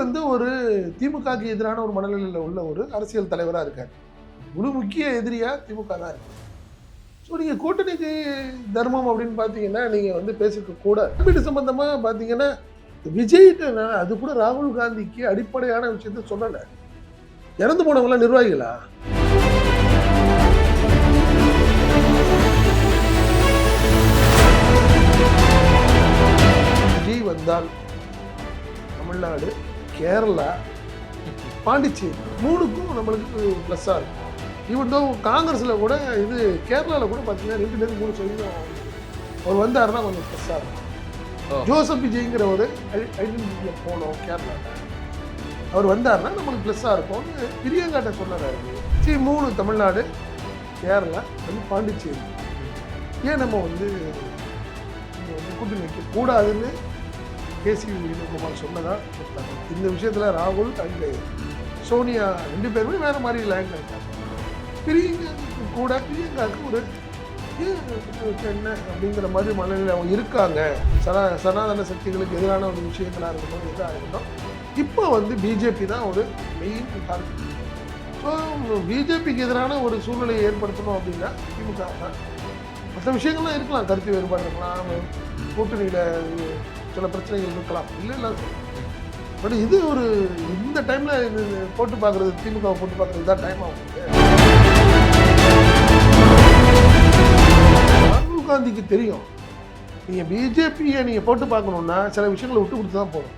வந்து ஒரு திமுகவுக்கு எதிரான ஒரு மனநிலையில் உள்ள ஒரு அரசியல் தலைவராக இருக்கார். முழு முக்கிய எதிரியா திமுக தான் இருக்கு ஸோ நீங்கள் கூட்டணிக்கு தர்மம் அப்படின்னு பார்த்தீங்கன்னா நீங்கள் வந்து பேசிக்க கூட வீடு சம்பந்தமாக பார்த்தீங்கன்னா விஜய்கிட்ட நான் அது கூட ராகுல் காந்திக்கு அடிப்படையான விஷயத்த சொல்லலை. இறந்து போனவங்களாம் நிர்வாகிகளா? விஜய் வந்தால் தமிழ்நாடு கேரளா பாண்டிச்சேரி மூணுக்கும் நம்மளுக்கு ப்ளஸ்ஸாக இருக்கும். ஈவன் தோ காங்கிரஸில் கூட இது கேரளாவில் கூட பார்த்தீங்கன்னா ரெண்டு பேரும் மூணு சதவீதம் அவர் வந்தாருன்னா கொஞ்சம் ப்ளஸ்ஸாக இருக்கும். ஜோசப் விஜய்ங்கிற ஒரு ஐடென்டிட்டியில் போனோம் கேரளாவில் அவர் வந்தாருன்னா நம்மளுக்கு ப்ளஸ்ஸாக இருக்கும்னு பிரியங்காட்ட சொன்னார் சரி மூணு தமிழ்நாடு கேரளா வந்து பாண்டிச்சேரி. ஏன் நம்ம வந்து வந்து கூட்டணி வைக்க கூடாதுன்னு கேசி வேணுகோபால் சொன்னதாக கொடுத்தாங்க இந்த விஷயத்தில் ராகுல் அண்ட் சோனியா ரெண்டு பேருமே வேறு மாதிரி லேண்ட் இருக்காங்க. பிரியங்காவுக்கு கூட பிரியங்காவுக்கு ஒரு என்ன அப்படிங்கிற மாதிரி மனநிலை அவங்க இருக்காங்க. சனா சனாதன சக்திகளுக்கு எதிரான ஒரு விஷயங்களாக இருக்கட்டும் இதாக இருக்கட்டும் இப்போ வந்து பிஜேபி தான் ஒரு மெயின் டார்கெட் ஸோ பிஜேபிக்கு எதிரான ஒரு சூழ்நிலையை ஏற்படுத்தணும் அப்படின்னா திமுக தான். மற்ற விஷயங்கள்லாம் இருக்கலாம் கருத்து வேறுபாடு இருக்கலாம் கூட்டணியில் சில பிரச்சனைகள் இருக்கலாம். இல்லை இல்லை. பட் இது ஒரு இந்த டைமில் இது போட்டு பார்க்குறது திமுக போட்டு பார்க்குறது தான் டைம் ஆகும். ராகுல் காந்திக்கு தெரியும். நீங்கள் பிஜேபியை நீங்கள் போட்டு பார்க்கணுன்னா சில விஷயங்களை விட்டு கொடுத்து தான் போகணும்.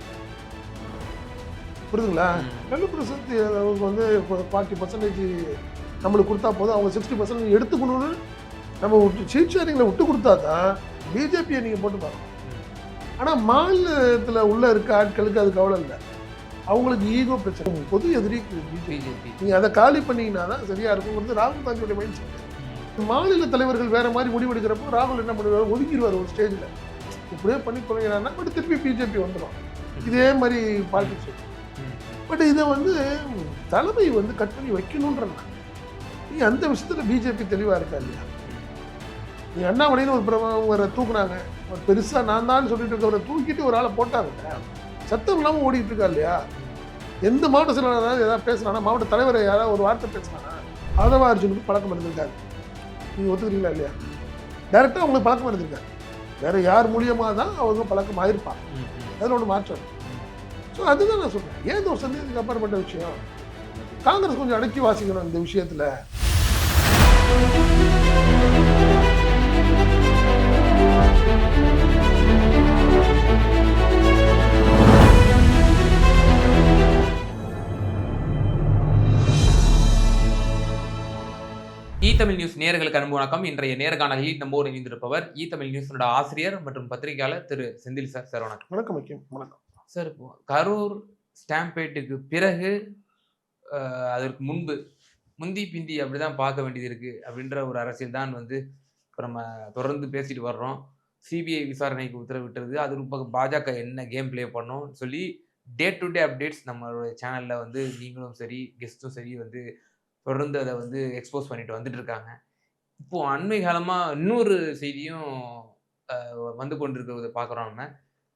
புரியுதுங்களா? லல்லு பிரசாத் அவங்க வந்து ஃபார்ட்டி பர்சன்டேஜ் நம்மளுக்கு கொடுத்தா போதும். அவங்க சிக்ஸ்டி பர்சன்டேஜ் எடுத்துக்கணும்னு நம்ம விட்டு சீட் ஷேரிங்கில் விட்டு கொடுத்தா தான் பிஜேபியை நீங்கள் போட்டு பார்க்கணும். ஆனால் மாநிலத்தில் உள்ள இருக்க ஆட்களுக்கு அது கவலை இல்லை. அவங்களுக்கு ஈகோ பிரச்சனை. பொது எதிரி பிஜேபி. நீங்கள் அதை காலி பண்ணீங்கன்னா தான் சரியாக இருக்குங்கிறது ராகுல் காந்தியோட மைண்ட் செட் மாநில தலைவர்கள் வேற மாதிரி முடிவெடுக்கிறப்போ ராகுல் என்ன பண்ணுவார்? ஒதுக்கிடுவார் ஒரு ஸ்டேஜில் இப்படியே பண்ணி தொலைகிறாருன்னா பட் திருப்பி பிஜேபி வந்துடும் இதே மாதிரி பாலிடிக்ஸ் பட் இதை வந்து தலைமை வந்து கட் பண்ணி வைக்கணுன்றேன் நீ அந்த விஷயத்தில் பிஜேபி தெளிவாக இருக்கா இல்லையா? நீ அண்ணாமலைன்னு ஒரு பிரபல தூக்குனாங்க. ஒரு பெருசாக நான் தான் சொல்லிட்டு இருக்கவரை தூக்கிட்டு ஒரு ஆளை போட்டாங்க சத்தம் இல்லாமல் ஓடிட்டு இருக்கா இல்லையா? எந்த மாவட்ட செயலாளர் ஏதாவது பேசுகிறானா மாவட்ட தலைவர் யாராவது ஒரு வார்த்தை பேசுகிறானா ஆதவ அர்ஜுனுக்கு பழக்கம் இருந்திருக்காரு நீங்கள் ஒத்துக்கிறீங்களா இல்லையா? டைரெக்டாக அவங்களுக்கு பழக்கம் இருந்திருக்காரு வேற யார் மூலியமாக தான் அவங்க பழக்கம் ஆயிருப்பாங்க. அதில் ஒன்று மாற்றம். ஸோ அதுதான் நான் சொல்கிறேன் ஏன் இந்த ஒரு சந்தேகத்துக்கு அப்பாற்பட்ட விஷயம்? காங்கிரஸ் கொஞ்சம் அடக்கி வாசிக்கணும் இந்த விஷயத்தில். தமிழ் நியூஸ் நேயர்களுக்கு அன்பு வணக்கம். இன்றைய நேர்காணலில் நம்மோடு இணைந்திருப்பவர் இ தமிழ் நியூஸோட ஆசிரியர் மற்றும் பத்திரிகையாளர் திரு செந்தில் சார். சார் வணக்கம். வணக்கம் வணக்கம். சார் இப்போ கரூர் ஸ்டாம்பேட்டுக்கு பிறகு அதற்கு முன்பு முந்தி பிந்தி அப்படிதான் பார்க்க வேண்டியது இருக்கு அப்படின்ற ஒரு அரசியல் தான் வந்து இப்போ நம்ம தொடர்ந்து பேசிட்டு வர்றோம். சிபிஐ விசாரணைக்கு உத்தரவிட்டது. அது ஒரு பக்கம் பாஜக என்ன கேம் ப்ளே பண்ணோம் சொல்லி டே டு டே அப்டேட்ஸ் நம்மளோட சேனலில் வந்து நீங்களும் சரி கெஸ்ட்டும் சரி வந்து தொடர்ந்து அதை வந்து எக்ஸ்போஸ் பண்ணிட்டு வந்துட்டு இருக்காங்க. இப்போது அண்மை காலமாக இன்னொரு செய்தியும் வந்து கொண்டிருக்கிறத பார்க்குறோம் நம்ம.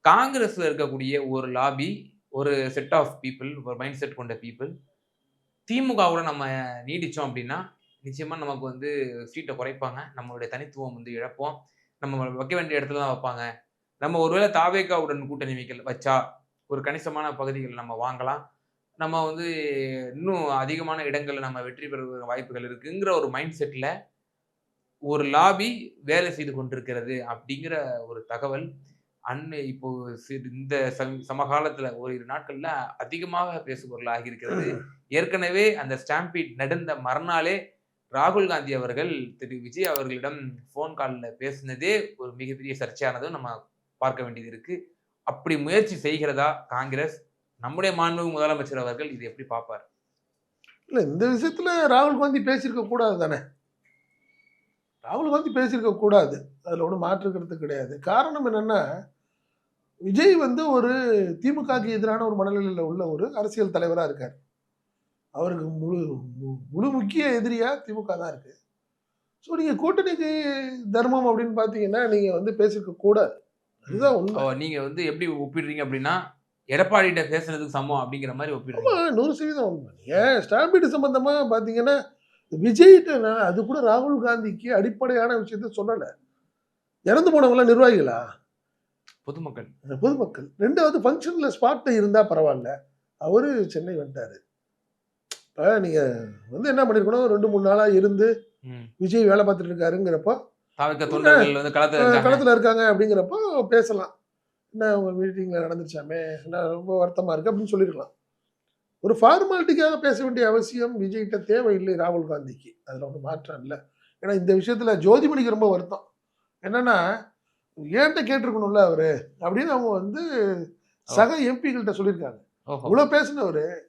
காங்கிரஸில் இருக்கக்கூடிய ஒரு லாபி ஒரு செட் ஆஃப் பீப்புள் ஒரு மைண்ட் செட் கொண்ட பீப்புள் திமுகவோட நம்ம நீடித்தோம் அப்படின்னா நிச்சயமாக நமக்கு வந்து சீட்டை குறைப்பாங்க. நம்மளுடைய தனித்துவம் வந்து இழப்போம். நம்ம வைக்க வேண்டிய இடத்துல தான் வைப்பாங்க. நம்ம ஒருவேளை தாவேகாவுடன் கூட்டணி வைக்கல வச்சா ஒரு கணிசமான பகுதிகள் நம்ம வாங்கலாம். நம்ம வந்து இன்னும் அதிகமான இடங்களில் நம்ம வெற்றி பெற வாய்ப்புகள் இருக்குங்கிற ஒரு மைண்ட் செட்டில் ஒரு லாபி வேலை செய்து கொண்டிருக்கிறது அப்படிங்கிற ஒரு தகவல் அன்னை இப்போ இந்த சம- சமகாலத்துல ஓரிரு நாட்கள்ல அதிகமாக பேசுபொருள் ஆகியிருக்கிறது ஏற்கனவே அந்த ஸ்டாம்பீட் நடந்த மறுநாளே ராகுல் காந்தி அவர்கள் திரு விஜய் அவர்களிடம் ஃபோன் காலில் பேசினதே ஒரு மிகப்பெரிய சர்ச்சையானதும் நம்ம பார்க்க வேண்டியது இருக்கு. அப்படி முயற்சி செய்கிறதா காங்கிரஸ்? நம்முடைய மாண்புமிகு முதலமைச்சர் அவர்கள் இது எப்படி பார்ப்பார்? இல்லை இந்த விஷயத்துல ராகுல் காந்தி பேசியிருக்க கூடாது தானே? ராகுல் காந்தி பேசியிருக்க கூடாது. அதில் ஒன்றும் மாற்றுக்கிறது கிடையாது. காரணம் என்னன்னா விஜய் வந்து ஒரு திமுகவுக்கு எதிரான ஒரு மனநிலையில் உள்ள ஒரு அரசியல் தலைவராக இருக்கார். அவருக்கு முழு முழு முக்கிய எதிரியா திமுக தான் இருக்கு. ஸோ நீங்கள் கூட்டணிக்கு தர்மம் அப்படின்னு பார்த்தீங்கன்னா நீங்கள் வந்து பேசியிருக்க கூடாது. அதுதான் உண்மை. ஓ, நீங்க வந்து எப்படி ஒப்பிடுறீங்க அப்படின்னா எடப்பாடிகிட்ட பேசுனதுக்கு சமம் அப்படிங்கிற மாதிரி ஒப்பிடுறீங்க. ஆமா நூறு சதவீதம் உண்மை. ஏன்? ஸ்டாம்பீடு சம்பந்தமா பாத்தீங்கன்னா விஜய்கிட்ட அது கூட ராகுல் காந்திக்கு அடிப்படையான விஷயத்த சொல்லலை. இறந்து போனவங்களாம் நிர்வாகிகளா? பொதுமக்கள். பொதுமக்கள். ரெண்டாவது ஃபங்க்ஷனில் ஸ்பாட்டில் இருந்தால் பரவாயில்ல. அவரு சென்னை வந்துட்டாரு. இப்போ நீங்கள் வந்து என்ன பண்ணிருக்கணும்? ரெண்டு மூணு நாளாக இருந்து. விஜய் வேலை பார்த்துட்டு இருக்காருங்கிறப்போ களத்தில் இருக்காங்க அப்படிங்கிறப்போ பேசலாம். என்ன உங்க மீட்டிங்கில் நடந்துச்சாமே என்ன ரொம்ப வருத்தமாக இருக்கு அப்படின்னு சொல்லியிருக்கலாம் ஒரு ஃபார்மாலிட்டிக்காக பேச வேண்டிய அவசியம் விஜய்கிட்ட தேவையில்லை ராகுல் காந்திக்கு. அதில் ஒன்றும் மாற்றம் இல்லை. ஏன்னா இந்த விஷயத்தில் ஜோதிமணிக்கு ரொம்ப வருத்தம். என்னன்னா ஏன்ட்ட கேட்டிருக்கணும்ல அவரு? அப்படின்னு அவங்க வந்து சக எம்பிகள்கிட்ட சொல்லியிருக்காங்க. இவ்வளோ பேசினவர்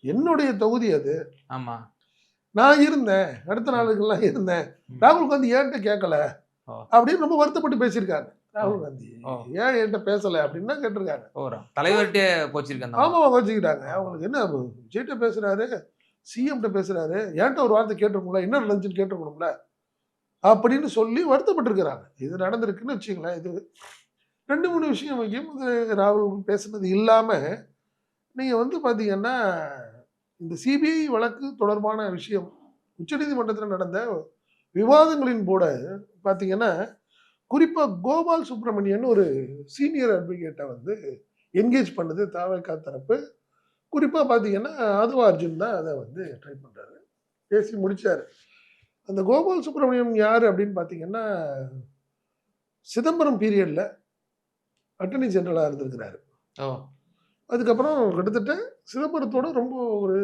என்னுடைய தொகுதி அது. ஆமா. நான் இருந்தேன். அடுத்த நாளுக்கெல்லாம் இருந்தேன். ராகுல் காந்தி ஏன்ட்ட கேட்கல. அப்படின்னு ரொம்ப வருத்தப்பட்டு பேசியிருக்காங்க. ராகுல் காந்தி. ஏன் என்கிட்ட பேசல அப்படின்னு கேட்டிருக்காங்க. தலைவர்கிட்டே போச்சிருக்கேன் ஆமா அவங்க. வச்சுக்கிட்டாங்க அவங்களுக்கு என்ன விஜய்கிட்ட பேசுறாரு சிஎம்கிட்ட பேசுறாரு ஏன்ட்ட ஒரு வார்த்தை கேட்டிருக்கணும்ல என்ன நடந்துச்சுன்னு கேட்டிருக்கணும்ல அப்படின்னு சொல்லி வருத்தப்பட்டிருக்கிறாங்க. இது நடந்திருக்குன்னு வச்சுங்களேன் இது ரெண்டு மூணு விஷயம் இது ராகுல் பேசுனது இல்லாம நீங்க வந்து பாத்தீங்கன்னா இந்த சிபிஐ வழக்கு தொடர்பான விஷயம் உச்சநீதிமன்றத்தில் நடந்த விவாதங்களின் போட பார்த்தீங்கன்னா குறிப்பாக கோபால் சுப்பிரமணியன் ஒரு சீனியர் அட்வொகேட்டை வந்து என்கேஜ் பண்ணது தாவக்கா தரப்பு. குறிப்பாக பார்த்தீங்கன்னா அதுவா அர்ஜுன் தான் அதை வந்து ட்ரை பண்ணுறாரு பேசி முடிச்சாரு. அந்த கோபால் சுப்பிரமணியம் யார் அப்படின்னு பார்த்தீங்கன்னா சிதம்பரம் பீரியடில் அட்டர்னி ஜெனரலாக இருந்திருக்கிறாரு. அதுக்கப்புறம் கிட்டத்தட்ட சிதம்பரத்தோட ரொம்ப ஒரு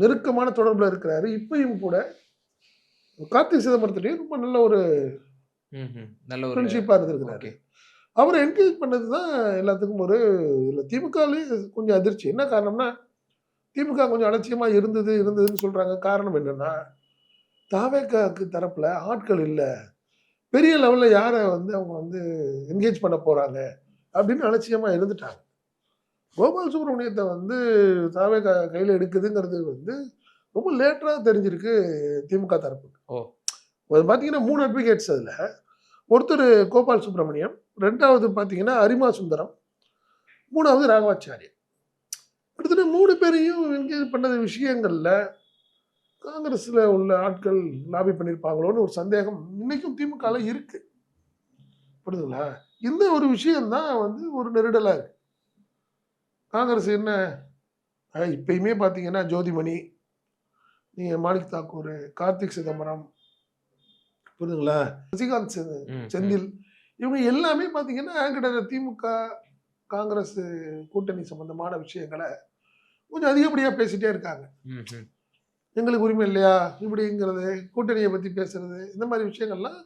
நெருக்கமான தொடர்பில் இருக்கிறாரு. இப்பயும் கூட கார்த்திக் சிதம்பரத்துலேயும் ரொம்ப நல்ல ஒரு. நல்ல ஒரு ஃப்ரெண்ட்ஷிப்பாக இருந்திருக்கிறாரு. அவரை என்கரேஜ் பண்ணது தான் எல்லாத்துக்கும் ஒரு இதில் திமுகலேயே கொஞ்சம் அதிர்ச்சி. என்ன காரணம்னா திமுக கொஞ்சம் அலட்சியமாக இருந்தது இருந்ததுன்னு சொல்கிறாங்க காரணம் என்னன்னா தாவேக்காக்கு தரப்பில் ஆட்கள் இல்லை. பெரிய லெவலில் யாரை வந்து அவங்க வந்து என்கேஜ் பண்ண போகிறாங்க அப்படின்னு அலட்சியமாக இருந்துட்டாங்க. கோபால் சுப்ரமணியத்தை வந்து தாவேக்கா கையில் எடுக்குதுங்கிறது வந்து ரொம்ப லேட்டராக தெரிஞ்சிருக்கு திமுக தரப்பு ஓ. அது பார்த்தீங்கன்னா மூணு அட்வொகேட்ஸ் அதில். ஒருத்தர் கோபால் சுப்ரமணியம் ரெண்டாவது பார்த்தீங்கன்னா அரிமா சுந்தரம் மூணாவது ராகவாச்சாரி கிட்டத்தட்ட மூணு பேரையும் என்கேஜ் பண்ண விஷயங்களில் காங்கிரஸில் உள்ள ஆட்கள் லாபி பண்ணியிருப்பாங்களோன்னு ஒரு சந்தேகம் இன்றைக்கும் திமுகவில் இருக்குது புரியுதுங்களா? இந்த ஒரு விஷயம்தான் வந்து ஒரு நெருடலாக இருக்குது காங்கிரஸ் என்ன? அஹ் இப்பயுமே பார்த்தீங்கன்னா ஜோதிமணி நீங்கள் மாணிக் தாக்கூர் கார்த்திக் சிதம்பரம் புரியுதுங்களா? ம். செந்தில். இவங்க எல்லாமே பார்த்தீங்கன்னா திமுக காங்கிரஸ் கூட்டணி சம்பந்தமான விஷயங்களை கொஞ்சம் அதிகப்படியாக பேசிட்டே இருக்காங்க. எங்களுக்கு உரிமை இல்லையா? இப்படிங்கிறது கூட்டணியை பற்றி பேசுறது இந்த மாதிரி விஷயங்கள்லாம்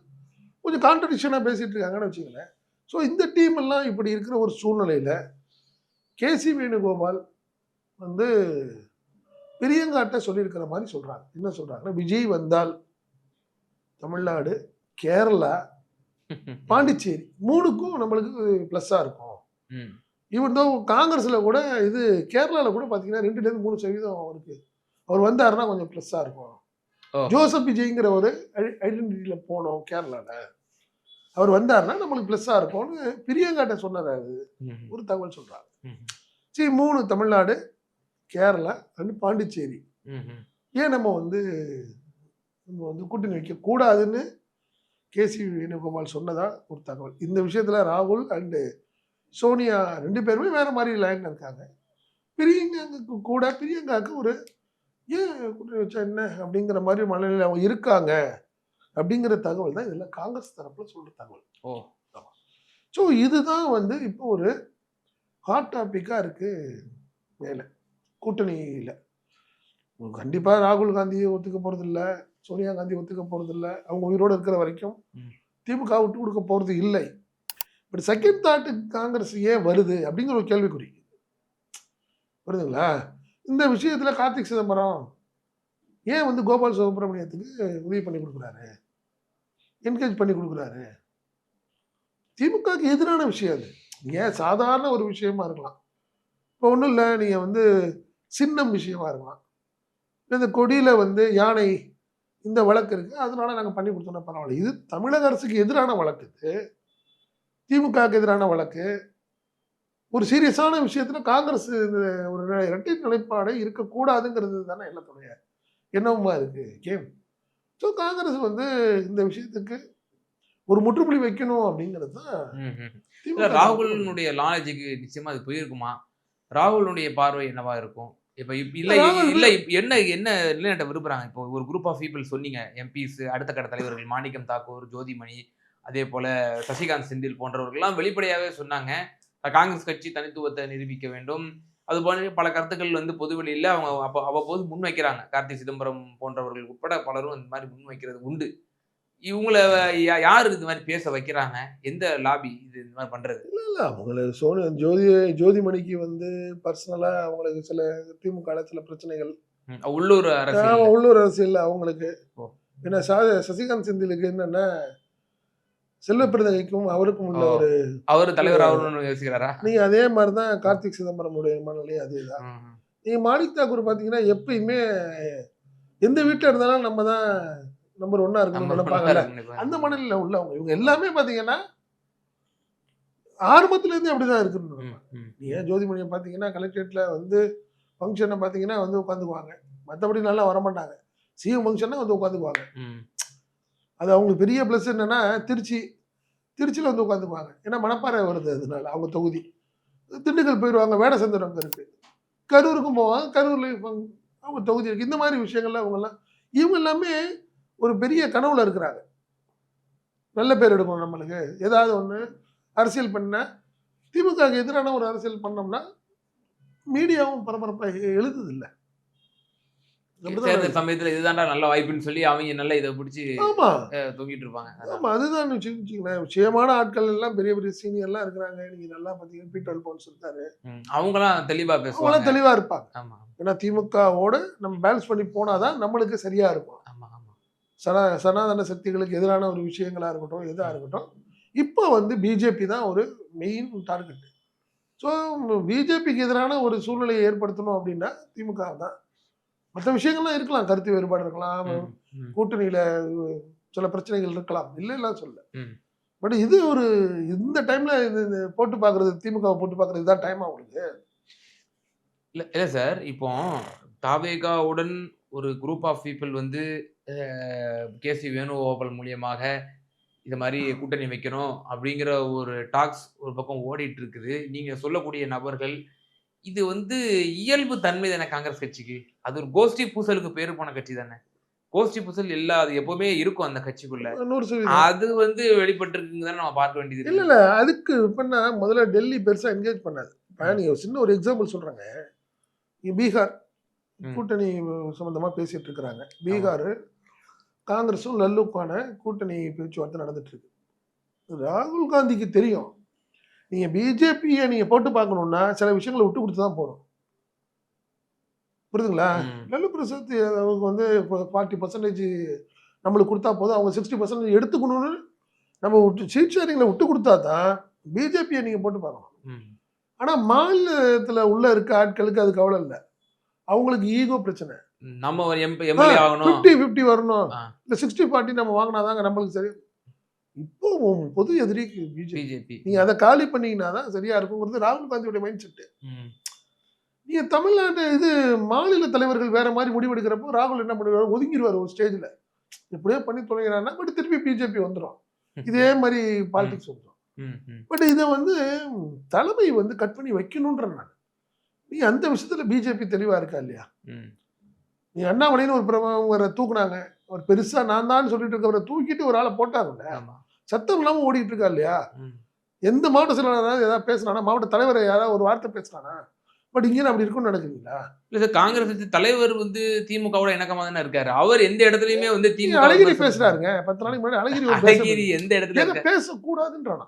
கொஞ்சம் கான்ட்ரடிக்ஷனாக பேசிட்டு இருக்காங்கன்னு வச்சுங்களேன் ஸோ இந்த டீம் எல்லாம் இப்படி இருக்கிற ஒரு சூழ்நிலையில் கேசி வேணுகோபால் வந்து பிரியங்காட்ட சொல்லியிருக்கிற மாதிரி சொல்கிறாங்க என்ன சொல்கிறாங்கன்னா விஜய் வந்தால் தமிழ்நாடு கேரளா பாண்டிச்சேரி மூணுக்கும் நம்மளுக்கு ப்ளஸ்ஸாக இருக்கும். இவன் தோ காங்கிரஸில் கூட இது கேரளாவில் கூட பார்த்தீங்கன்னா ரெண்டுலேருந்து மூணு சதவீதம் அவருக்கு அவர் வந்தாருன்னா கொஞ்சம் ப்ளஸ்ஸாக இருக்கும். ஜோசப் விஜய்ங்கிற ஒரு ஐடென்டிட்டியில் போனோம் கேரளாவில் அவர் வந்தாருன்னா நம்மளுக்கு ப்ளஸ்ஸாக இருக்கும்னு பிரியங்காட்ட சொன்னார் அது. ஒரு தகவல் சொல்கிறாங்க ம், சரி மூணு தமிழ்நாடு கேரளா அண்ட் பாண்டிச்சேரி. ஏன் நம்ம வந்து நம்ம வந்து கூட்டணி வைக்க கூடாதுன்னு கேசி வேணுகோபால் சொன்னதா ஒரு தகவல். இந்த விஷயத்துல ராகுல் அண்டு சோனியா ரெண்டு பேருமே வேற மாதிரி லைன்ல இருக்காங்க. பிரியங்காக்கு கூட பிரியங்காக்கு ஒரு ஏன் கூட்டணி வச்சா என்ன? அப்படிங்கிற மாதிரி மனநிலையில் அவங்க இருக்காங்க அப்படிங்கிற தகவல் தான் இதில் காங்கிரஸ் தரப்புல சொல்ற தகவல். ஓ. ஸோ இதுதான் வந்து இப்போ ஒரு ஹாட் டாப்பிக்காக இருக்கு மேலே கூட்டணியில். கண்டிப்பாக ராகுல் காந்தியை ஒத்துக்க போகிறதில்ல சோனியா காந்தி ஒத்துக்க போகிறதில்ல அவங்க உயிரோடு இருக்கிற வரைக்கும். திமுக விட்டு கொடுக்க போகிறது இல்லை. பட் செகண்ட் தாட்டு காங்கிரஸ் ஏன் வருது அப்படிங்கிற ஒரு கேள்விக்குறி. புரியுதுங்களா? இந்த விஷயத்தில் கார்த்திக் சிதம்பரம் ஏன் வந்து கோபால் சுப்பிரமணியத்துக்கு உதவி பண்ணி கொடுக்குறாரு? என்கரேஜ் பண்ணி கொடுக்குறாரு? திமுகவுக்கு எதிரான விஷயம் அது. ஏன் சாதாரண ஒரு விஷயமா இருக்கலாம். இப்போ ஒன்றும் இல்லை நீங்கள் வந்து சின்னம் விஷயமா இருக்கலாம். இல்ல இந்த கொடியில் வந்து யானை இந்த வழக்கு இருக்கு. அதனால நாங்கள் பண்ணி கொடுத்தோம்னா பரவாயில்ல. இது தமிழக அரசுக்கு எதிரான வழக்கு இது. திமுகவுக்கு எதிரான வழக்கு. ஒரு சீரியஸான விஷயத்துல காங்கிரஸ் இந்த ஒரு இரட்டை நிலைப்பாடு இருக்கக்கூடாதுங்கிறது தானே எல்லாத்துடைய எண்ணமா இருக்கு. கேம் ஸோ காங்கிரஸ் வந்து இந்த விஷயத்துக்கு ஒரு முற்றுப்புள்ளி வைக்கணும் அப்படிங்கிறது தான் ராகுலினுடைய நாலேஜுக்கு நிச்சயமா அது போயிருக்குமா? ராகுலுடைய பார்வை என்னவா இருக்கும்? இப்ப இல்ல இல்ல என்ன என்ன நிலைநாட்ட விரும்புறாங்க? இப்போ ஒரு குரூப் ஆஃப் பீப்புள் சொன்னீங்க எம்பிஸ் அடுத்த கட்ட தலைவர்கள் மாணிக்கம் தாக்கூர் ஜோதிமணி அதே போல சசிகாந்த் செந்தில் போன்றவர்கள்லாம் வெளிப்படையாவே சொன்னாங்க. காங்கிரஸ் கட்சி தனித்துவத்தை நிரூபிக்க வேண்டும். அது போன்ற பல கருத்துக்கள் வந்து பொதுவெளியில அவங்க அப்போ அவ்வப்போது முன்வைக்கிறாங்க. கார்த்தி சிதம்பரம் போன்றவர்கள் உட்பட பலரும் இந்த மாதிரி முன்வைக்கிறது உண்டு. இவங்கள யாரு இது மாதிரி பேச வைக்கிறாங்க? எந்த லாபி இது இந்த மாதிரி பண்றது? இல்ல அவங்களுக்கு சோனி ஜோதி ஜோதிமணிக்கு வந்து பர்சனலா அவங்களுக்கு சில திமுக சில பிரச்சனைகள். உள்ளூர் அரசியல். ஆமா, உள்ளூர் அரசியல் அவங்களுக்கு. ஏன்னா சா சசிகாந்த் செந்திலுக்கு என்னன்னா செல்வ பிறந்தகைக்கும் அவருக்கும் உள்ள. ஒரு அவர் தலைவர் ஆகணும்னு யோசிக்கிறாரா? நீங்க அதே மாதிரி தான் கார்த்திக் சிதம்பரமுடைய மனநிலையும் அதேதான். ம், நீங்க மாணிக் தாக்கூர் பாத்தீங்கன்னா எப்பயுமே எந்த வீட்டுல இருந்தாலும் நம்ம தான் நம்பர் ஒன்னா இருக்கணும்னு நினைப்பாங்கல்ல? நினைப்பாங்க. அந்த மனநிலையில உள்ளவங்க இவங்க எல்லாமே பாத்தீங்கன்னா ஆரம்பத்துல இருந்து அப்படிதான் ம், ம், நீங்க ஜோதிமணியை பாத்தீங்கன்னா கலெக்டரேட்ல வந்து ஃபங்க்ஷனை பாத்தீங்கன்னா வந்து உட்காந்துக்குவாங்க. மற்றபடி நல்லா வரமாட்டாங்க. சிஎம் ஃபங்க்ஷன்னா வந்து உட்காந்துக்குவாங்க. அது அவங்களுக்கு பெரிய ப்ளஸ் என்னன்னா திருச்சி திருச்சியில் வந்து உட்காந்துக்குவாங்க. ஏன்னா மணப்பாறை வருது அதனால அவங்க தொகுதி. திண்டுக்கல் போயிடுவாங்க வேடசந்தர் அங்கே இருக்கு. கரூருக்கும் போவாங்க கரூர்லேயும் அவங்க தொகுதி இருக்கு. இந்த மாதிரி விஷயங்கள்ல அவங்கெல்லாம் இவங்க எல்லாமே ஒரு பெரிய கனவுல இருக்கிறாங்க. நல்ல பேர் எடுக்கணும் நம்மளுக்கு. ஏதாவது ஒன்று அரசியல் பண்ண திமுகவுக்கு எதிரான ஒரு அரசியல் பண்ணோம்னா மீடியாவும் பரபரப்பாக எழுதுது இல்லை தேர்தல் சமயத்துல இதுதான்டா நல்ல வாய்ப்புன்னு சொல்லி அவங்க நல்ல இதை பிடிச்சி தொங்கிட்டு இருப்பாங்க. அதான். ஆமா அதுதான் வச்சுக்கோங்களேன். விஷயமான ஆட்கள் எல்லாம் பெரிய பெரிய சீனியர்லாம் இருக்கிறாங்க. நீங்க நல்லா பார்த்தீங்கன்னா பீட்டர் அல்போன்ஸ் இருக்காரு ம், அவங்கலாம் தெளிவா அவங்களாம் பேசுவாங்க தெளிவா இருப்பாங்க. ஆமா. ஏன்னா திமுகவோட நம்ம பேலன்ஸ் பண்ணி போனாதான் நம்மளுக்கு சரியா இருக்கும். சனா சனாதன சக்திகளுக்கு எதிரான ஒரு விஷயங்களா இருக்கட்டும் எதா இருக்கட்டும் இப்போ வந்து பிஜேபி தான் ஒரு மெயின் டார்கெட் ஸோ பிஜேபிக்கு எதிரான ஒரு சூழ்நிலையை ஏற்படுத்தணும் அப்படின்னா திமுக தான். மற்ற விஷயங்கள்லாம் இருக்கலாம் கருத்து வேறுபாடு இருக்கலாம் கூட்டணியில சில பிரச்சனைகள் இருக்கலாம் இல்லைலாம் சொல்ல. பட் இது ஒரு இந்த டைம்ல இது போட்டு பார்க்கிறது திமுக போட்டு பார்க்கிறது இதான் டைம் அவங்களுக்கு இல்ல இல்ல சார் இப்போ தாவேகாவுடன் ஒரு குரூப் ஆஃப் பீப்புள் வந்து கேசி வேணுகோபால் மூலியமாக இது மாதிரி கூட்டணி வைக்கணும் அப்படிங்கிற ஒரு டாக்ஸ் ஒரு பக்கம் ஓடிட்டு இருக்குது நீங்க சொல்லக்கூடிய நபர்கள் இது வந்து இயல்பு தன்மை தானே காங்கிரஸ் கட்சிக்கு? அது ஒரு கோஷ்டி பூசலுக்கு பேரு போன கட்சி தானே? கோஷ்டி பூசல் எல்லா அது எப்பவுமே இருக்கும் அந்த கட்சிக்குள்ள. அது வந்து வெளிப்பட்டிருக்குங்க தானே நம்ம பார்க்க வேண்டியது இல்ல. இல்ல அதுக்கு பண்ணா முதல்ல டெல்லி பெருசா என்கேஜ் பண்ணாது. நீங்க ஒரு சின்ன ஒரு எக்ஸாம்பிள் சொல்றாங்க. பீகார். கூட்டணி சம்பந்தமா பேசிட்டு இருக்கிறாங்க. பீகார் காங்கிரஸும் லல்லுக்கான கூட்டணி பேச்சுவார்த்தை நடந்துட்டு இருக்கு ராகுல் காந்திக்கு தெரியும். நீங்க பிஜேபியை நீங்க போட்டு பார்க்கணும்னா சில விஷயங்களை விட்டு கொடுத்து தான் போகணும் புரியுதுங்களா. லல்லு பிரசாத் அவங்க வந்து ஃபார்ட்டி பர்சன்டேஜ் நம்மளுக்கு கொடுத்தா போதும். அவங்க சிக்ஸ்டி பர்சன்டேஜ் எடுத்துக்கணும்னு நம்ம விட்டு சீட் ஷேரிங்கில் விட்டு கொடுத்தா தான் பிஜேபியை நீங்கள் போட்டு பார்க்கணும். ஆனால் மாநிலத்தில் உள்ள இருக்க ஆட்களுக்கு அது கவலை இல்லை. அவங்களுக்கு ஈகோ பிரச்சனை. நம்ம ஒரு எம்எல்ஏ ஆகணும். ஃபிஃப்டி ஃபிஃப்டி வரணும். இல்லை சிக்ஸ்டி ஃபார்ட்டி நம்ம வாங்கினாதாங்க நம்மளுக்கு சரி. இப்போ பொது எதிரி பிஜேபி நீங்கள் அதை காலி பண்ணீங்கன்னா தான் சரியா இருக்குங்கிறது ராகுல் காந்தியோட மைண்ட் செட்டு நீங்க தமிழ்நாட்டு இது மாநில தலைவர்கள் வேற மாதிரி முடிவெடுக்கிறப்போ ராகுல் என்ன பண்ணுவார்? ஒதுங்கிடுவார் ஒரு ஸ்டேஜ்ல இப்படியே பண்ணி தொலைகிறான்னா பட் திருப்பி பிஜேபி வந்துடும் இதே மாதிரி பாலிடிக்ஸ் வந்துடும் பட் இதை வந்து தலைமை வந்து கட் பண்ணி வைக்கணுன்ற நான். நீ அந்த விஷயத்துல பிஜேபி தெளிவா இருக்கா இல்லையா? நீ அண்ணாமலைன்னு ஒரு பிரமுகரை தூக்குனாங்க. ஒரு பெருசா நான் தான் சொல்லிட்டு இருக்கவரை தூக்கிட்டு ஒரு ஆளை போட்டாங்கல்ல ஆமா. சத்தம் இல்லாம ஓடிட்டு இருக்கா இல்லையா. எந்த மாவட்ட செயலாளர் ஏதாவது பேசினானா மாவட்ட தலைவர் யாராவது ஒரு வார்த்தை பேசினானா பட் இங்கே அப்படி இருக்கும்னு நினைக்கிறீங்களா? இல்ல காங்கிரஸ் கட்சி தலைவர் வந்து திமுகவோட இணக்கமா தானே இருக்காரு. அவர் எந்த இடத்துலயுமே வந்து திமுக அழகிரி பேசுறாருங்க. பத்து நாளைக்கு முன்னாடி அழகிரி அழகிரி. எந்த இடத்துல பேசக்கூடாதுன்றானா.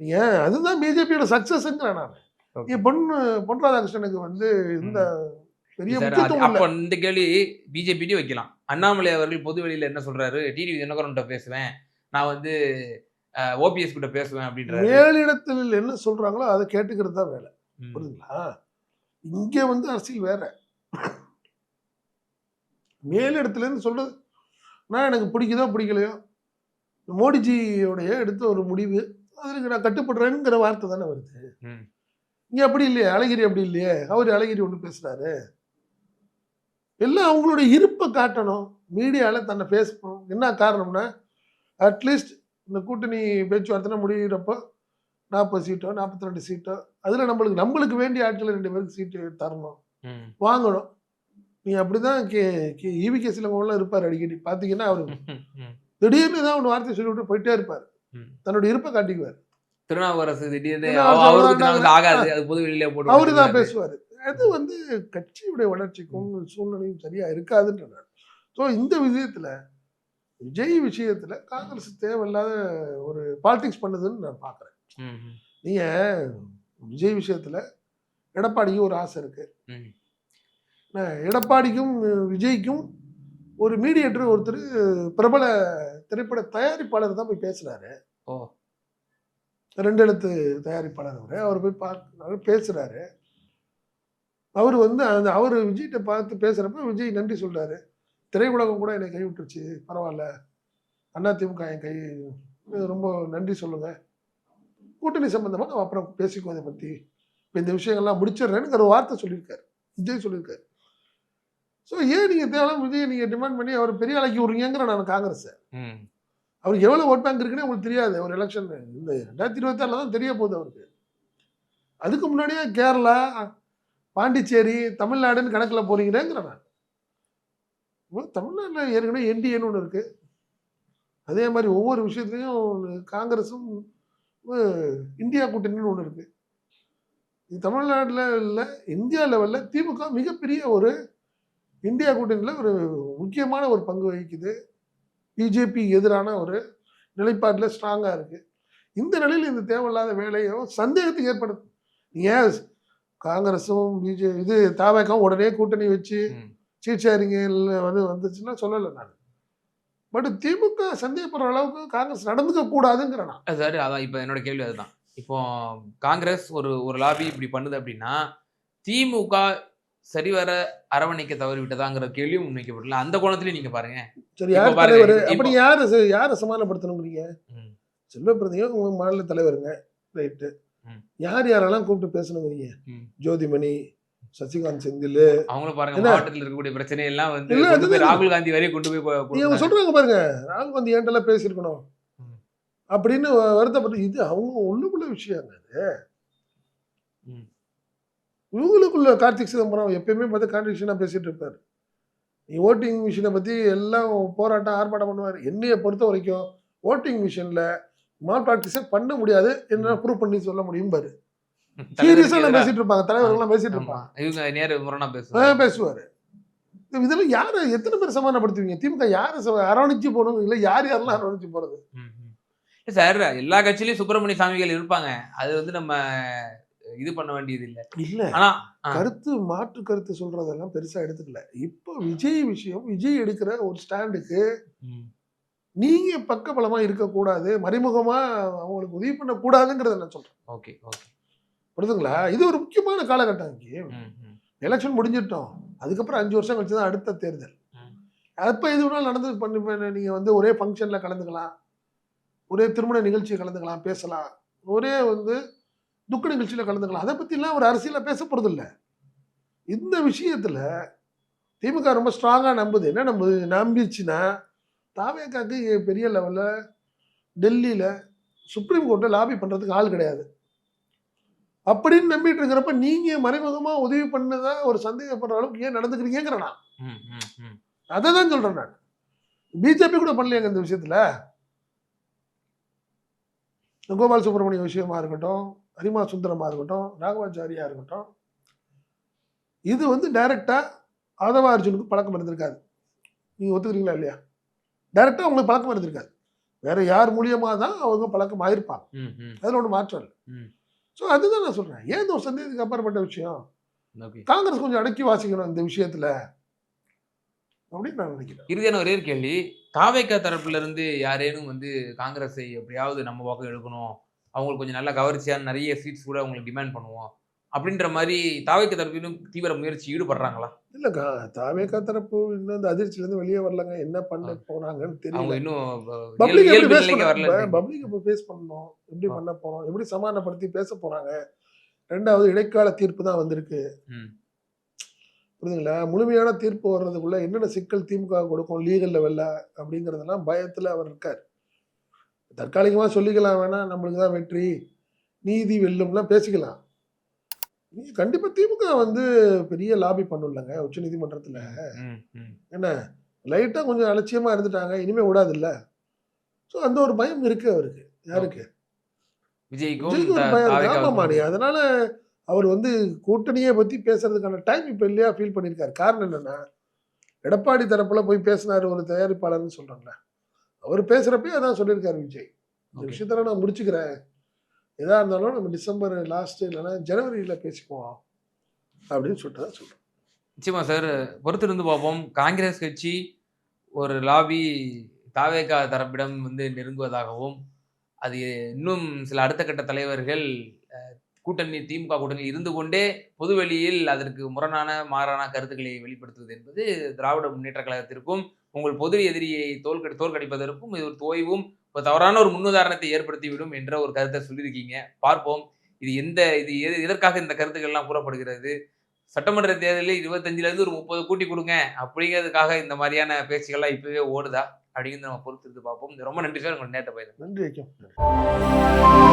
நீங்க அதுதான் பிஜேபியோட சக்சஸ்ங்கிறேன் நான். பொண்ணு பொன் ராதாகிருஷ்ணனுக்கு வந்து இந்த அப்ப இந்த கேள்வி பிஜேபி வைக்கலாம். அண்ணாமலை அவர்கள் பொது வெளியில என்ன சொல்றாரு? டிடிவி தினகரன்ட்ட பேசுவேன். நான் வந்து ஓபிஎஸ் கிட்ட பேசுவேன் அப்படின்றாரு. மேலிடத்தில் என்ன சொல்றாங்களோ அதை கேட்டுக்கிறது தான் வேலை. புரியுதுங்களா? இங்க வந்து அரசியல் வேற. மேலிடத்துல இருந்து சொல்றது நான் எனக்கு பிடிக்குதோ பிடிக்கலையோ? மோடிஜியோடைய எடுத்த ஒரு முடிவு அதுக்கு நான் கட்டுப்படுறேங்கிற வார்த்தை தானே வருது. இங்க அப்படி இல்லையே அழகிரி அப்படி இல்லையே அவர் அழகிரி ஒன்று பேசுறாரு. எல்லாம் அவங்களுடைய இருப்பை காட்டணும். மீடியாவில் தன்னை பேசணும் என்ன காரணம்னா அட்லீஸ்ட் இந்த கூட்டணி பேச்சுவார்த்தை முடிகிறப்போ நாற்பது சீட்டோ நாற்பத்தி ரெண்டு சீட்டோ அதில் நம்மளுக்கு நம்மளுக்கு வேண்டிய ஆட்கள் ரெண்டு பேருக்கு சீட்டு தரணும். வாங்கணும். நீ அப்படிதான் கே கே ஈவி கே சிலங்கெல்லாம் இருப்பார் அடிக்கடி. பார்த்தீங்கன்னா அவர். திடீர்னு தான் ஒன்று வார்த்தை சொல்லி விட்டு போயிட்டே இருப்பார். ம். தன்னுடைய இருப்பை காட்டிக்குவார். திருநாவுக்கரசு திடீர்னு அவரு தான். பேசுவார். அது வந்து கட்சியுடைய வளர்ச்சிக்கும் சூழ்நிலையும் சரியா இருக்காதுன்ற நான் ஸோ இந்த விஷயத்துல விஜய் விஷயத்துல காங்கிரஸ் தேவையில்லாத ஒரு பாலிடிக்ஸ் பண்ணுதுன்னு நான் பார்க்குறேன் ம், ம், நீங்க விஜய் விஷயத்துல எடப்பாடிக்கு ஒரு ஆசை இருக்கு. ம். நான் எடப்பாடிக்கும் விஜய்க்கும் ஒரு மீடியேட்டர் ஒருத்தர் பிரபல திரைப்பட தயாரிப்பாளர் தான் போய் பேசுறாரு. ஓ. ரெண்டு எழுத்து தயாரிப்பாளர் அவரு. அவர் போய் பார்க்க பேசுறாரு. அவர் வந்து அந்த அவர் விஜய்கிட்ட பார்த்து பேசுறப்ப விஜய் நன்றி சொல்றாரு. திரையுலகம் கூட என்னை கை விட்டுருச்சு பரவாயில்ல. அண்ணா திமுக என் கை ரொம்ப நன்றி சொல்லுங்க. கூட்டணி சம்பந்தமா நம்ம அப்புறம் பேசிக்குவோம் இதை பத்தி. இப்போ இந்த விஷயங்கள்லாம் முடிச்சிடுறேன்னு ஒரு வார்த்தை சொல்லியிருக்காரு. விஜய் சொல்லியிருக்காரு. ஸோ ஏன் நீங்க தேவையில்லாம விஜய் நீங்க டிமாண்ட் பண்ணி அவர் பெரிய ஆளாக்கி விட்றீங்கிற நான் காங்கிரஸ். ம். அவருக்கு எவ்வளவு ஓட் பேங்க் இருக்குன்னு உங்களுக்கு தெரியாது. ஒரு எலெக்ஷன் இந்த ரெண்டாயிரத்தி இருபத்தாறுல தான் தெரிய போகுது அவருக்கு. அதுக்கு முன்னாடியே கேரளா பாண்டிச்சேரி தமிழ்நாடுன்னு கணக்கில் போறீங்கிறேங்கிற நான். தமிழ்நாட்டில் ஏற்கனவே என்டிஏன்னு ஒன்று இருக்கு. அதே மாதிரி ஒவ்வொரு விஷயத்துலையும் காங்கிரஸும் இந்தியா கூட்டணின்னு ஒன்று இருக்கு. இது தமிழ்நாட்டில் இல்லை இந்தியா லெவலில் திமுக மிகப்பெரிய ஒரு இந்தியா கூட்டணியில் ஒரு முக்கியமான ஒரு பங்கு வகிக்குது. பிஜேபி எதிரான ஒரு நிலைப்பாட்டில் ஸ்ட்ராங்காக இருக்குது இந்த நிலையில் இந்த தேவையில்லாத வேலையோ சந்தேகத்துக்கு ஏற்படுத்தும். ஏன் காங்கிரஸும் பிஜே இது தாவேக்காவும் உடனே கூட்டணி வச்சு. சீட் ஷேரிங்கில் வந்து வந்துச்சுன்னா சொல்லலை நான். பட் திமுக சந்தேகப்படுற அளவுக்கு காங்கிரஸ் நடந்துக்க கூடாதுங்கிற நான் சரி அதான் இப்போ என்னோட கேள்வி அதுதான். இப்போ காங்கிரஸ் ஒரு ஒரு லாபி இப்படி பண்ணுது அப்படின்னா திமுக சரிவர அரவணைக்க தவறி விட்டதாங்கிற கேள்வியும் முன்வைக்கப்படல அந்த கோணத்திலயும் நீங்க பாருங்க. சரி யார் தலைவர்? அப்படி யாரை யாரை சமாதானப்படுத்தணுங்கிறீங்க? ம். செல்வப்பிரதியும் உங்க மாநில தலைவருங்க. ரைட்டு. யார் யாரெல்லாம் கூப்பிட்டு பேசணுங்கிறீங்க. ஜோதிமணி சசிகாந்த் செந்தில் அவங்களும் பாருங்க? மாவட்டத்தில் இருக்கக்கூடிய பிரச்சனை எல்லாம் வந்து. ராகுல் காந்தி வரையும் கொண்டு போய் கொ- நீங்க கொடுத்தாங்க. சொல்றாங்க பாருங்க ராகுல் காந்தி ஏன்டெல்லாம் பேசியிருக்கணும். அப்படின்னு வருத்தப்பட்டு இது அவங்க உள்ளுக்குள்ள விஷயங்க அது. இவங்களுக்குள்ள கார்த்திக் சிதம்பரம் எப்பயுமே பார்த்து கான்ட்ரிபியூஷனாக பேசிட்டு இருப்பாரு நீ ஓட்டிங் மிஷினை பத்தி எல்லாம் போராட்டம் ஆர்ப்பாட்டம் பண்ணுவார் என்னைய பொறுத்த வரைக்கும் ஓட்டிங் மிஷின்ல மால் ப்ராக்டிஸே பண்ண முடியாது என்ன ப்ரூவ் பண்ணி சொல்ல முடியும் பாரு. தலைவருக்கு சீரியஸா எதிரா- பேசிட்டு இருப்பாங்க தலைவர்கள்லாம் பேசிட்டு. இருப்பாங்க. இவங்க நேரு முரணா பேசுவாங்க. பேசுவாரு. இதெல்லாம் யாரை எத்தனை பேர் சமாதானப்படுத்துவீங்க? திமுக யாரை அரவணைச்சு போகணும் இல்லை யார் யாரெல்லாம் அரவணைச்சு. இல்ல சார் எல்லா கட்சியிலயும் சுப்பிரமணிய சாமிகள் இருப்பாங்க. அது வந்து நம்ம இது பண்ண வேண்டியது இல்ல. இல்ல ஆனா ஆ. கருத்து மாற்று கருத்து சொல்றதெல்லாம் பெருசா எடுத்துக்கல. இப்போ விஜய் விஷயம் விஜய் எடுக்கிற ஒரு ஸ்டாண்டுக்கு ம். நீங்க பக்கபலமா இருக்கக்கூடாது மறைமுகமா அவங்களுக்கு உதவி பண்ணக்கூடாதுங்கிறத நான் சொல்றேன். Okay okay. புரியுதுங்களா? இது ஒரு முக்கியமான காலகட்டம் இங்கே. எலெக்ஷன் முடிஞ்சிட்டோம். அதுக்கப்புறம் அஞ்சு வருஷம் கழிச்சு தான் அடுத்த தேர்தல். அப்போ எது வேணாலும் நடந்து பண்ணி பண்ணி நீங்கள் வந்து ஒரே ஃபங்க்ஷனில் கலந்துக்கலாம். ஒரே திருமண நிகழ்ச்சியை கலந்துக்கலாம் பேசலாம். ஒரே வந்து துக்க நிகழ்ச்சியில் கலந்துக்கலாம். அதை பற்றிலாம் ஒரு அரசியலில் பேச போகிறதில்ல இந்த விஷயத்தில் திமுக ரொம்ப ஸ்ட்ராங்காக நம்புது. என்ன நம்புது? நம்பிச்சுன்னா தாவேக்காக்கு பெரிய லெவலில் டெல்லியில் சுப்ரீம் கோர்ட்டை லாபி பண்ணுறதுக்கு ஆள் கிடையாது. அப்படின்னு நம்பிட்டு இருக்கிறப்ப நீங்கள் மறைமுகமாக உதவி பண்ணதா ஒரு சந்தேகப்படுற அளவுக்கு ஏன் நடந்துக்கிறீங்கிற நான். அதை தான் சொல்றேன் நான். பிஜேபி கூட பண்ணலையாங்க இந்த விஷயத்துல? கோபால் சுப்பிரமணிய விஷயமா இருக்கட்டும் ஹரிமா சுந்தரமா இருக்கட்டும் ராகவாச்சாரியா இருக்கட்டும் இது வந்து டைரக்டா ஆதவ அர்ஜுனுக்கு பழக்கம் இருந்திருக்காது. நீங்க ஒத்துக்கிறீங்களா இல்லையா? டைரக்டா அவங்களுக்கு பழக்கம் இருந்திருக்காது. வேற யார் மூலியமா தான் அவங்க பழக்கம் ஆயிருப்பாங்க. அதுல ஒன்று மாற்றம் இல்லை. ஸோ அதுதான் நான் சொல்றேன். ஏன் இந்த ஒரு சந்தேகத்துக்கு அப்பாற்பட்ட விஷயம்? காங்கிரஸ் கொஞ்சம் அடக்கி வாசிக்கணும் இந்த விஷயத்துல அப்படின்னு நான் நினைக்கிறேன். இறுதியான ஒரே ஒரு கேள்வி. தாவேக்கா தரப்புல இருந்து யாரேனும் வந்து காங்கிரஸை எப்படியாவது நம்ம பக்கம் எடுக்கணும்? அவங்களுக்கு கொஞ்சம் நல்ல கவர்ச்சியான நிறைய சீட்ஸ் கூட அவங்களுக்கு டிமாண்ட் பண்ணுவோம். அப்படின்ற மாதிரி தாவைக்கு தரப்பிலும் தீவிர முயற்சி ஈடுபடுறாங்களா? இல்லக்கா தாவேக்கா தரப்பு இன்னும் இந்த அதிர்ச்சியில இருந்து வெளியே வரலங்க. என்ன பண்ண போறாங்கன்னு தெரியல. இன்னும் பப்ளிக் இப்போ பேஸ் பண்ணணும்? எப்படி. பண்ண போறோம்? எப்படி சமாதானப்படுத்தி பேச போறாங்க? ரெண்டாவது இடைக்கால தீர்ப்பு தான் வந்திருக்கு. புரியுதுங்களா? முழுமையான தீர்ப்பு வர்றதுக்குள்ள என்னென்ன சிக்கல் திமுக கொடுக்கும் லீகல் லெவல்ல அப்படிங்கறதெல்லாம் பயத்துல அவர் இருக்கார். தற்காலிகமா சொல்லிக்கலாம். வேணா நம்மளுக்கு தான் வெற்றி. நீதி வெல்லும்லாம் பேசிக்கலாம். நீ கண்டிப்பா திமுக வந்து பெரிய லாபி பண்ணும்லங்க உச்ச நீதிமன்றத்துல. என்ன? லைட்டா கொஞ்சம் அலட்சியமா இருந்துட்டாங்க இனிமே விடாதுல்ல ஸோ அந்த ஒரு பயம் இருக்கு அவருக்கு. யாருக்கு? விஜய்க்கு ஒரு பயம் ஆமாமாடி. அதனால அவர் வந்து கூட்டணியை பத்தி பேசுறதுக்கான டைம் இப்ப இல்லையா ஃபீல் பண்ணியிருக்காரு காரணம் என்னன்னா எடப்பாடி தரப்புல போய் பேசினாரு ஒரு தயாரிப்பாளர்னு சொல்றாங்கல்ல அவர் பேசுறப்பே அதான் சொல்லியிருக்காரு விஜய். இந்த Okay. விஷயத்த நான் முடிச்சுக்கிறேன். எதாக இருந்தாலும் நம்ம டிசம்பர் லாஸ்ட்டு இல்லைன்னா ஜனவரியில் பேசிக்குவோம் அப்படின்னு சொல்லிட்டு தான் சொல்கிறோம் நிச்சயமா சார் பொறுத்திருந்து பார்ப்போம். காங்கிரஸ் கட்சி ஒரு லாபி தாவேகா தரப்பிடம் வந்து நெருங்குவதாகவும் அது இன்னும் சில அடுத்த கட்ட தலைவர்கள் கூட்டணி திமுக கூட்டணி இருந்து கொண்டே பொதுவெளியில் அதற்கு முரணான மாறான கருத்துக்களை வெளிப்படுத்துவது என்பது திராவிட முன்னேற்ற கழகத்திற்கும் உங்கள் பொது எதிரியை தோற்கடி தோற்கடிப்பதற்கும் இது ஒரு தோய்வும் இப்போ தவறான ஒரு முன்னுதாரணத்தை ஏற்படுத்திவிடும் என்ற ஒரு கருத்தை சொல்லியிருக்கீங்க. பார்ப்போம். இது எந்த இது எது எதற்காக இந்த கருத்துக்கள்லாம் கூறப்படுகிறது? சட்டமன்ற தேர்தலில் இருபத்தஞ்சிலேருந்து ஒரு முப்பது கூட்டி கொடுங்க. அப்படிங்கிறதுக்காக இந்த மாதிரியான பேச்சுகள்லாம் இப்பவே ஓடுதா? அப்படிங்கிறது நம்ம பொறுத்து பார்ப்போம். ரொம்ப நன்றி சார். உங்களுக்கு நேரத்தை போயிருந்தேன் நன்றி வைக்கும்